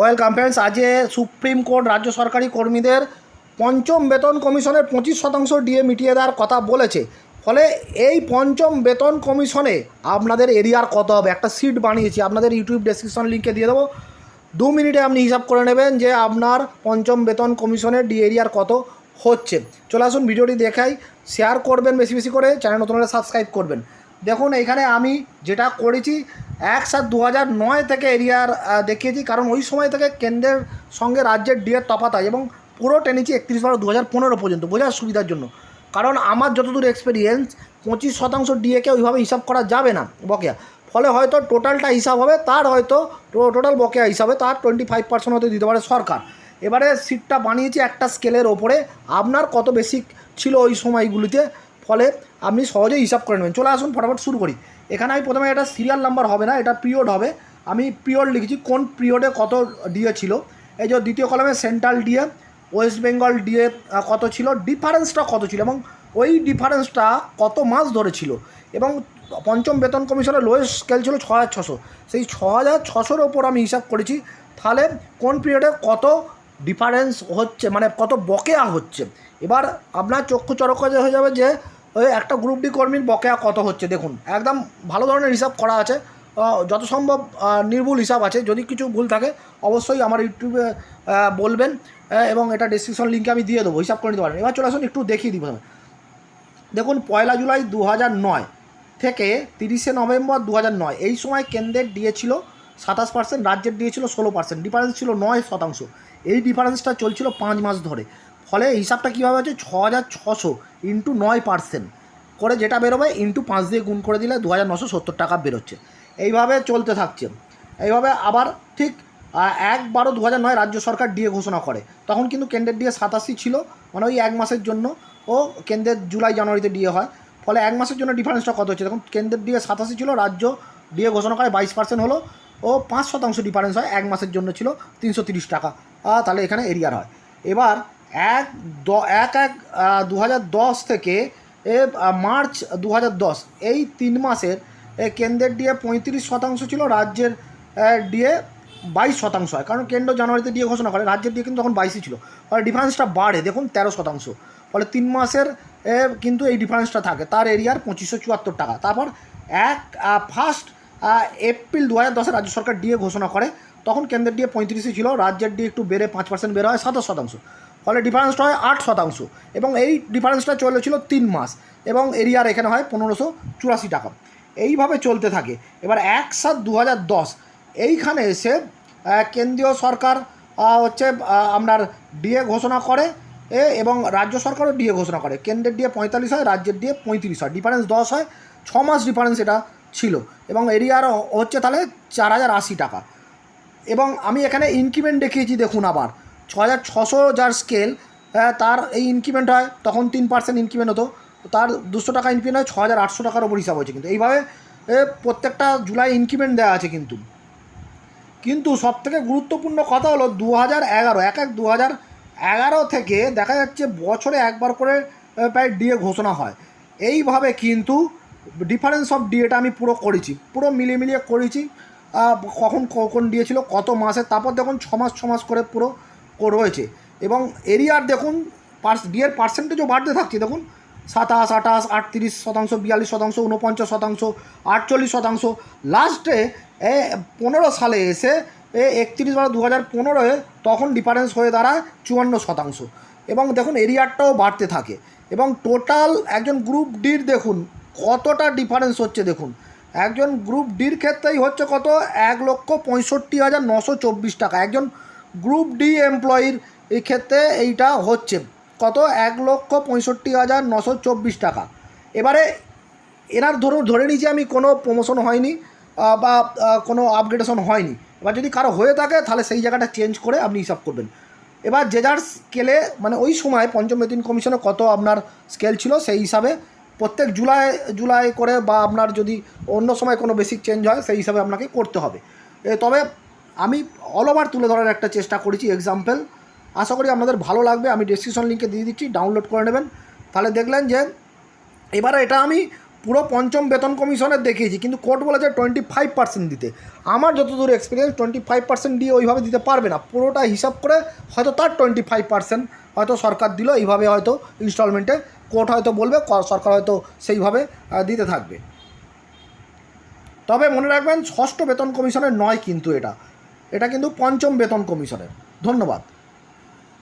Welcome friends, আজকে supreme court রাজ্য সরকারি কর্মীদের পঞ্চম বেতন কমিশনের পঁচিশ শতাংশ ডিএ মিটিয়ে দেওয়ার কথা বলেছে। ফলে এই পঞ্চম বেতন কমিশনে আপনাদের এরিয়ার কত হবে? একটা সিট বানিয়েছি, আপনাদের ইউটিউব ডেসক্রিপশন লিঙ্কে দিয়ে দেবো। দু মিনিটে আপনি হিসাব করে নেবেন যে আপনার পঞ্চম বেতন কমিশনের ডি এরিয়ার কত হচ্ছে। চলে আসুন, ভিডিওটি দেখাই। শেয়ার করবেন বেশি বেশি করে চ্যানেল নতুন হলে সাবস্ক্রাইব করবেন। দেখুন, এখানে আমি যেটা করেছি এক সাত দু হাজার নয় থেকে এরিয়ার দেখিয়েছি। কারণ ওই সময় থেকে কেন্দ্রের সঙ্গে রাজ্যের ডিএর তফাৎ হয় এবং পুরো টেনেছি একত্রিশ বারো দু হাজার পনেরো পর্যন্ত। বোঝার সুবিধার জন্য। কারণ আমার যতদূর এক্সপিরিয়েন্স পঁচিশ শতাংশ ডিএকে ওইভাবে হিসাব করা যাবে না বকেয়া। ফলে হয়তো টোটালটা হিসাব হবে, তার হয়তো টোটাল বকেয়া হিসাবে তার টোয়েন্টি ফাইভ পার্সেন্ট হয়তো দিতে পারে সরকার। এবারে সিটটা বানিয়েছি একটা স্কেলের ওপরে। আপনার কত বেশি ছিল ওই সময়গুলিতে? ফলে আপনি সহজেই হিসাব করে নেবেন। চলে আসুন, ফটাফট শুরু করি। এখানে আমি প্রথমে এটা সিরিয়াল নাম্বার হবে না, এটা পিরিয়ড হবে। আমি পিরিয়ড লিখেছি, কোন পিরিয়ডে কত ডিএ ছিল। এই যে দ্বিতীয় কলমে central DA West Bengal DA কত ছিল ডিফারেন্সটা কত ছিল এবং ওই ডিফারেন্সটা কত মাস ধরে ছিল এবং পঞ্চম বেতন কমিশনের লোয়েস্ট স্কেল ছিল ছ হাজার ছশো। সেই ছ হাজার ছশোর ওপর আমি হিসাব করেছি, তাহলে কোন পিরিয়ডে কত ডিফারেন্স হচ্ছে মানে কত বকেয়া হচ্ছে। এবার আপনার চক্ষু চরক হয়ে যাবে যে একটা গ্রুপ ডি কর্মীর বকেয়া কত হচ্ছে দেখুন। একদম ভালো ধরনের হিসাব করা আছে। যত সম্ভব নির্ভুল হিসাব আছে। যদি কিছু ভুল থাকে, অবশ্যই আমার ইউটিউবে বলবেন এবং এটা ডিসক্রিপশন লিঙ্কে আমি দিয়ে দেবো। হিসাব করে নিতে পারেন। এবার চলে আসুন, একটু দেখিয়ে দিব দেখুন, পয়লা জুলাই দু নয় থেকে তিরিশে নভেম্বর দু নয়, এই সময় কেন্দ্রের দিয়েছিল সাতাশ পার্সেন্ট রাজ্যের দিয়েছিল ষোলো পার্সেন্ট ডিফারেন্স ছিল নয় শতাংশ। এই ডিফারেন্সটা চলছিল পাঁচ মাস ধরে। ফলে হিসাবটা কীভাবে হচ্ছে ছ হাজার ছশো ইন্টু নয় পার্সেন্ট করে যেটা বেরোবে ইন্টু পাঁচ দিয়ে গুণ করে দিলে দু হাজার নশো সত্তর টাকা বেরোচ্ছে। এইভাবে চলতে থাকছে। এইভাবে আবার ঠিক এক বারো দু হাজার নয় রাজ্য সরকার ডিএ ঘোষণা করে। তখন কিন্তু কেন্দ্রের ডিএ সাতাশি ছিল মানে ওই এক মাসের জন্য ও কেন্দ্রের জুলাই জানুয়ারিতে ডিএ হয়। ফলে এক মাসের জন্য ডিফারেন্সটা কত হচ্ছে? দেখুন, কেন্দ্রের ডিএ সাতাশি ছিল, রাজ্য ডিএ ঘোষণা করে বাইশ পার্সেন্ট হলো, ও পাঁচ শতাংশ ডিফারেন্স হয়, এক মাসের জন্য ছিল তিনশো তিরিশ টাকা। তাহলে এখানে এরিয়ার হয়। এবার এক দ, এক এক দু থেকে এ মার্চ দু হাজার দশ, এই তিন মাসের কেন্দ্রের ডিএ পঁয়ত্রিশ শতাংশ ছিল, রাজ্যের ডিএ বাইশ শতাংশ হয়। কারণ কেন্দ্র জানুয়ারিতে ডিএ ঘোষণা করে, রাজ্যের ডিএ কিন্তু তখন বাইশই ছিল। ফলে ডিফারেন্সটা বাড়ে, দেখুন, তেরো শতাংশ। ফলে তিন মাসের কিন্তু এই ডিফারেন্সটা থাকে। তার এরিয়ার পঁচিশশো চুয়াত্তর টাকা। তারপর এক ফার্স্ট এপ্রিল দু হাজার দশে রাজ্য সরকার ডিএ ঘোষণা করে, তখন কেন্দ্রের ডিএ পঁয়ত্রিশই ছিল, রাজ্যের ডিএ একটু বেড়ে পাঁচ পার্সেন্ট বেড়ে হয়, সাতাশ শতাংশ। ফলে ডিফারেন্সটা হয় আট শতাংশ এবং এই ডিফারেন্সটা চলেছিল তিন মাস এবং এরিয়ার এখানে হয় পনেরোশো চুরাশি টাকা। এইভাবে চলতে থাকে। এবার এক সাত দু এইখানে এসে কেন্দ্রীয় সরকার হচ্ছে আপনার ডিএ ঘোষণা করে, এ, এবং রাজ্য সরকারও ডিএ ঘোষণা করে। কেন্দ্রের ডিএ পঁয়তাল্লিশ হয়, রাজ্যের ডিএ পঁয়ত্রিশ হয়। ডিফারেন্স দশ হয়, ছ মাস ডিফারেন্স এটা ছিল এবং এরিয়ার হচ্ছে তাহলে চার হাজার আশি টাকা। এবং আমি এখানে ইনক্রিমেন্ট দেখিয়েছি, দেখুন আবার। ছ হাজার ছশো যার স্কেল তার এই ইনক্রিমেন্ট হয়, তখন তিন পার্সেন্ট ইনক্রিমেন্ট হতো। তার দুশো টাকা ইনক্রিমেন্ট হয় ছ হাজার আটশো টাকার ওপর হিসাব হয়েছে কিন্তু। এইভাবে প্রত্যেকটা জুলাই ইনক্রিমেন্ট দেওয়া আছে কিন্তু। কিন্তু সবথেকে গুরুত্বপূর্ণ কথা হলো দু হাজার এগারো, এক এক দু হাজার এগারো থেকে দেখা যাচ্ছে বছরে একবার করে প্রায় ডিএ ঘোষণা হয়। এইভাবে কিন্তু ডিফারেন্স অফ ডিএটা আমি পুরো করেছি, পুরো মিলিয়ে মিলিয়ে করেছি। কখন কখন কখন ছিল, কত মাসে, তারপর দেখুন ছ মাস ছ মাস করে পুরো রয়েছে। এবং এরিয়ার দেখুন, পার্স ডিএর পার্সেন্টেজও বাড়তে থাকছে। দেখুন, সাতাশ, আঠাশ, আটত্রিশ শতাংশ, বিয়াল্লিশ শতাংশ উনপঞ্চাশ শতাংশ, আটচল্লিশ শতাংশ। লাস্টে এ পনেরো সালে এসে, এ একত্রিশ বারো দু হাজার পনেরোয় তখন ডিফারেন্স হয়ে দাঁড়ায় চুয়ান্ন শতাংশ। এবং দেখুন এরিয়ারটাও বাড়তে থাকে। এবং টোটাল একজন গ্রুপ ডির দেখুন, কতটা ডিফারেন্স হচ্ছে দেখুন। একজন গ্রুপ ডির ক্ষেত্রেই হচ্ছে কত? এক লক্ষ পঁয়ষট্টি হাজার নশো চব্বিশ টাকা। একজন গ্রুপ ডি এমপ্লয়ির এই ক্ষেত্রে এইটা হচ্ছে। কত? এক লক্ষ পঁয়ষট্টি হাজার নশো চব্বিশ টাকা। এবারে এনার ধরুন, ধরে নিয়েছি আমি কোনো প্রমোশন হয়নি বা কোনো আপগ্রেডেশন হয়নি। এবার যদি কারও হয়ে থাকে, তাহলে সেই জায়গাটা চেঞ্জ করে আপনি হিসাব করবেন। এবার যে যার স্কেলে মানে ওই সময় পঞ্চম বেতন কমিশনে কত আপনার স্কেল ছিল সেই হিসাবে প্রত্যেক জুলাই জুলাই করে বা আপনার যদি অন্য সময় কোনো বেসিক চেঞ্জ হয়, সেই হিসাবে আপনাকে করতে হবে। তবে আমি অল ওভার তুলে ধরার একটা চেষ্টা করেছি এক্সাম্পল আশা করি আপনাদের ভালো লাগবে, আমি ডিসক্রিপশন লিঙ্কে দিয়ে দিচ্ছি ডাউনলোড করে নেবেন। তাহলে দেখলেন যে, এবারে এটা আমি পুরো পঞ্চম বেতন কমিশনের দেখিয়েছি, কিন্তু কোর্ট বলেছে টোয়েন্টি ফাইভ পার্সেন্ট দিতে। আমার যতদূর এক্সপিরিয়েন্স টোয়েন্টি ফাইভ পার্সেন্ট দিয়ে ওইভাবে দিতে পারবে না। পুরোটা হিসাব করে হয়তো তার টোয়েন্টি ফাইভ পার্সেন্ট হয়তো সরকার দিল, এইভাবে হয়তো ইনস্টলমেন্টে কোর্ট হয়তো বলবে সরকার হয়তো সেইভাবে দিতে থাকবে। তবে মনে রাখবেন, ষষ্ঠ বেতন কমিশনের নয় কিন্তু এটা। এটা কিন্তু পঞ্চম বেতন কমিশনের। ধন্যবাদ।